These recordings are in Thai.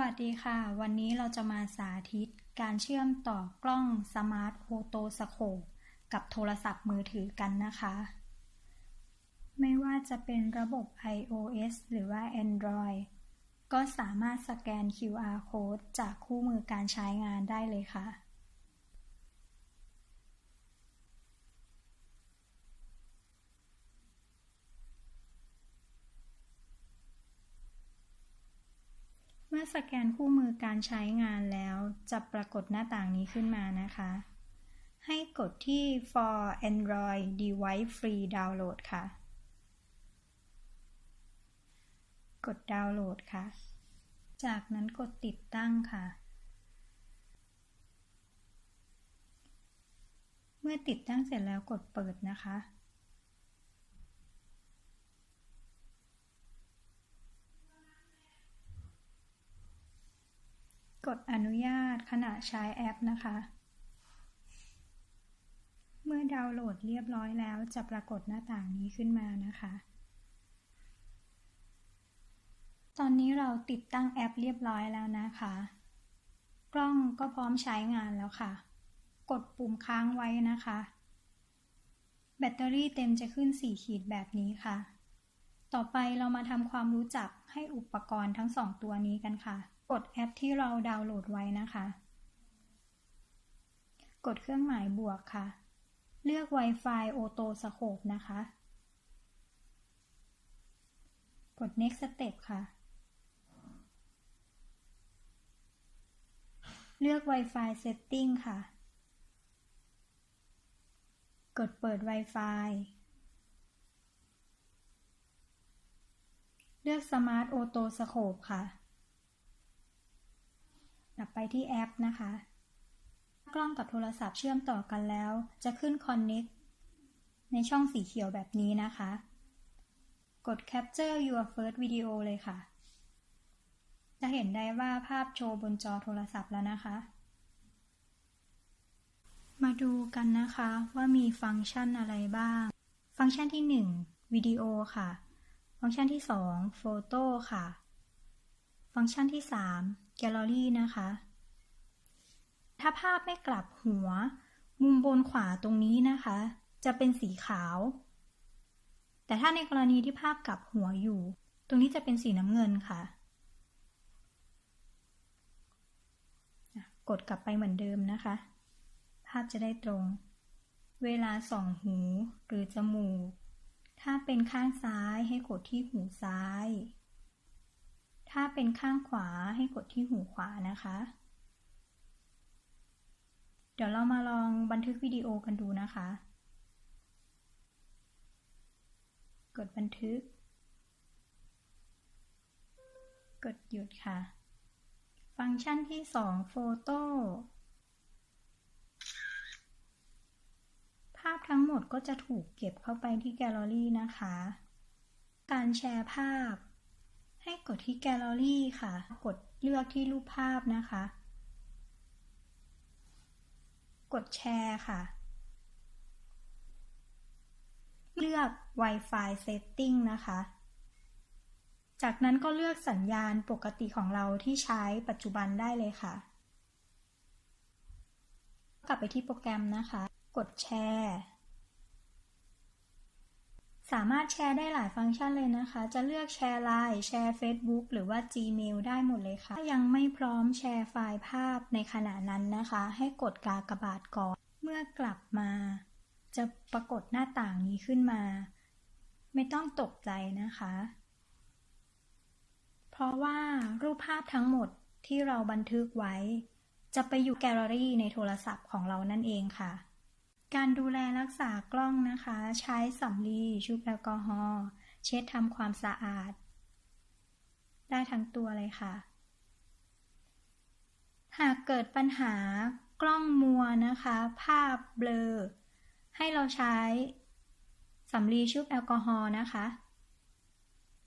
วัสดีค่ะ วันนี้เราจะมาสาธิตการเชื่อมต่อกล้องสมาร์ทโฟโตสโคปกับโทรศัพท์มือถือกันนะคะ ไม่ว่าจะเป็นระบบ iOS หรือว่า Android ก็สามารถสแกน QR code จากคู่มือการใช้งานได้เลยค่ะ สแกนคู่มือการใช้งานแล้วจะปรากฏหน้าต่างนี้ขึ้นมานะคะ ให้กดที่ for Android device free download ค่ะ กดดาวน์โหลดค่ะ จากนั้นกดติดตั้งค่ะ เมื่อติดตั้งเสร็จแล้วกดเปิดนะคะ กดอนุญาตขณะใช้แอปนะคะ เมื่อดาวน์โหลดเรียบร้อยแล้วจะปรากฏหน้าต่างนี้ขึ้นมานะคะ ตอนนี้เราติดตั้งแอปเรียบร้อยแล้วนะคะ กล้องก็พร้อมใช้งานแล้วค่ะ กดปุ่มค้างไว้นะคะ แบตเตอรี่เต็มจะขึ้น 4 ขีดแบบนี้ค่ะ ต่อไปเรามาทำความรู้จักให้อุปกรณ์ทั้งสองตัวนี้กันค่ะ กดแอปที่เราดาวน์โหลดไว้นะคะ กดเครื่องหมายบวกค่ะ เลือก Wi-Fi Auto Scope นะคะ กด Next Step ค่ะ เลือก Wi-Fi Setting ค่ะ กดเปิด Wi-Fi เลือก Smart Auto Scope ค่ะ กลับไปที่แอปนะคะ กล้องกับโทรศัพท์เชื่อมต่อกันแล้ว จะขึ้น Connect ในช่องสีเขียวแบบนี้นะคะ กด Capture your first video เลยค่ะ จะเห็นได้ว่าภาพโชว์บนจอโทรศัพท์แล้วนะคะ มาดูกันนะคะว่ามีฟังก์ชันอะไรบ้าง ฟังก์ชันที่ 1 วิดีโอค่ะ ฟังก์ชันที่ 2 โฟโต้ค่ะ ฟังก์ชันที่3แกลเลอรี่นะคะ ถ้าภาพไม่กลับหัว มุมบนขวาตรงนี้นะคะ จะเป็นสีขาว แต่ถ้าในกรณีที่ภาพกลับหัวอยู่ ตรงนี้จะเป็นสีน้ำเงินค่ะ กดกลับไปเหมือนเดิมนะคะ ภาพจะได้ตรง เวลาส่องหูหรือจมูก ถ้าเป็นข้างซ้ายให้กดที่หูซ้าย เป็นข้างขวาให้กดที่หูขวานะคะ เดี๋ยวเรามาลองบันทึกวิดีโอกันดูนะคะ กดบันทึก กดหยุดค่ะ ฟังก์ชันที่2โฟโต้ภาพทั้งหมดก็จะถูกเก็บเข้าไปที่แกลเลอรี่นะคะ การแชร์ภาพ ให้กดที่แกลเลอรี่ค่ะ กดเลือกที่รูปภาพนะคะ กดแชร์ค่ะ เลือก Wi-Fi Setting นะคะ จากนั้นก็เลือกสัญญาณปกติของเราที่ใช้ปัจจุบันได้เลยค่ะ กลับไปที่โปรแกรมนะคะ กดแชร์ สามารถแชร์ได้หลายฟังก์ชันเลยนะคะ จะเลือกแชร์ไลน์แชร์ Facebook หรือว่า Gmail ได้หมดเลยค่ะ ถ้ายังไม่พร้อมแชร์ไฟล์ภาพในขณะนั้นนะคะ ให้กดกากบาทก่อน เมื่อกลับมา จะปรากฏหน้าต่างนี้ขึ้นมา ไม่ต้องตกใจนะคะ เพราะว่ารูปภาพทั้งหมดที่เราบันทึกไว้ จะไปอยู่แกลเลอรี่ในโทรศัพท์ของเรานั่นเองค่ะ การดูแลรักษากล้องนะคะ ใช้สำลีชุบแอลกอฮอล์เช็ดทำความสะอาด ได้ทั้งตัวเลยค่ะ หากเกิดปัญหากล้องมัวนะคะ ภาพเบลอ ให้เราใช้สำลีชุบแอลกอฮอล์นะคะ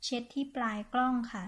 เช็ดที่ปลายกล้องค่ะ